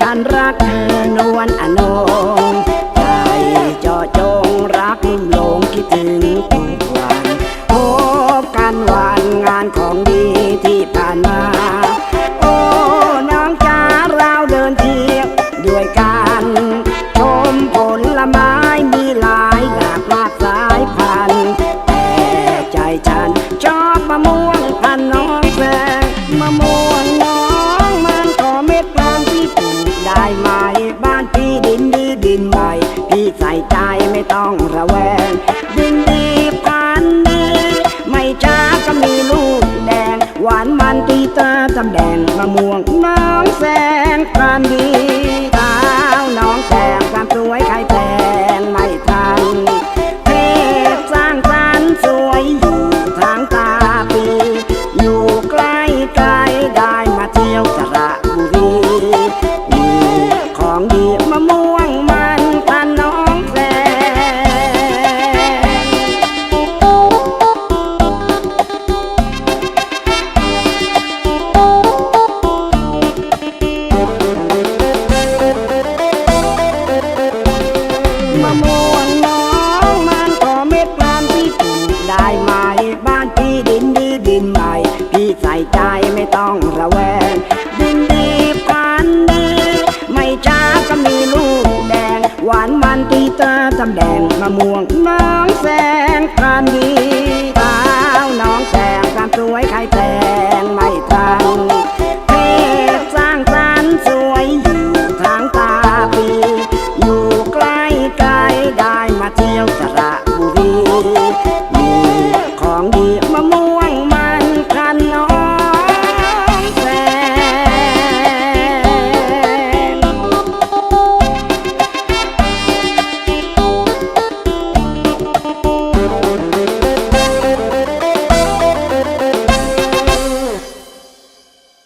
ฉันรักเธอนวลอนงใจเจาะจงรักลุ่มหลงคิดถึงทุกวันพบกันวันงานของดี งดินดีพันดีไม่ช้าก็มีลูกแดง หวานมันตีตาทำแดงมะม่วงน้องแซงการดีสาวน้องแซงความสวยใครแทนไม่ทันเทพสร้างสรรค์สวยอยู่ทางตาปีอยู่ใกล้ไกลได้ ต้องระแวงยินดีปานดีไม่จ้าก็มีลูกแดง หวานมันตีตาตำแดงมะม่วงน้องแสงปานดีสาวน้องแสงความสวยใครแปลงไม่ทันเพสร้างสรรสวยอยู่ทางตาปีอยู่ใกล้ไกลได้มาเที่ยวสระบุรีมีของดีมะม่วง